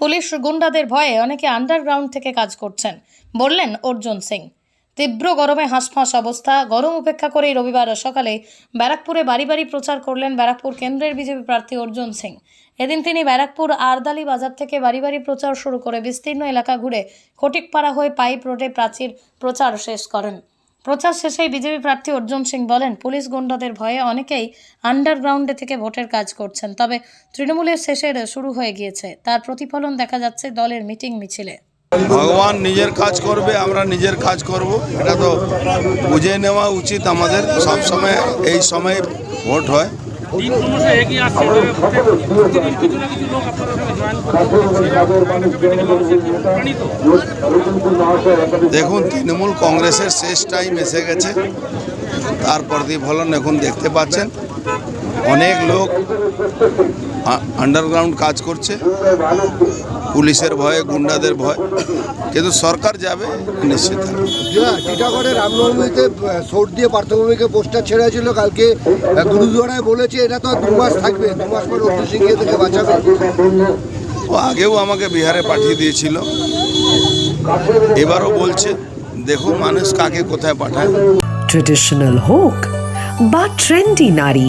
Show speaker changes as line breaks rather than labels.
police গুন্ডাদের ভয়ে অনেকে আন্ডারগ্রাউন্ড থেকে কাজ করছেন বললেন অর্জুন সিং তীব্র গরমে হাঁসফাঁস অবস্থা গরম উপেক্ষা করেই রবিবার সকালে ব্যারাকপুরে বাড়ি বাড়ি প্রচার করলেন ব্যারাকপুর কেন্দ্রের বিজেপি প্রার্থী অর্জুন সিং এদিন তিনি ব্যারাকপুর আরদালি বাজার থেকে বাড়ি বাড়ি প্রচার শুরু করে বিস্তীর্ণ এলাকা ঘুরে খটিকপাড়া হয়ে পাইপ রোডে প্রাচীর প্রচার শেষ করেন প্রচার শেষে বিজেপি প্রার্থী অর্জুন সিং বলেন পুলিশ গুন্ডাদের ভয়ে অনেকেই আন্ডারগ্রাউন্ডে থেকে ভোটের কাজ করছেন তবে তৃণমূলের শেষের শুরু হয়ে গিয়েছে তার প্রতিফলন দেখা যাচ্ছে দলের মিটিং মিছিলে
ভগবান নিজের কাজ করবে আমরা নিজের কাজ করব এটা তো বুঝে নেওয়া উচিত আমাদের সবসময় এই সময়ে ভোট হয় দেখুন তৃণমূল কংগ্রেসের শেষ টাইম এসে গেছে তার প্রতিফলন এখন দেখতে পাচ্ছেন অনেক লোক আন্ডারগ্রাউন্ড কাজ করছে পুলিশের ভয়ে গুন্ডাদের ভয় কিন্তু সরকার যাবে নিশ্চিত
টিটাগড়ে রামনবমীতে সোট দিয়ে পার্থভূমিকে পোস্টার ছেড়া কালকে গুরুদুয়ারায় বলেছে এটা তো দু মাস থাকবে দু মাস পর অটু সিংহে থেকে বাঁচাবে
ও আগেও আমাকে বিহারে পাঠিয়ে দিয়েছিল এবারও বলছে দেখো মানুষ কাকে কোথায় পাঠায়
ট্রেডিশনাল হোক বা ট্রেন্ডি নারী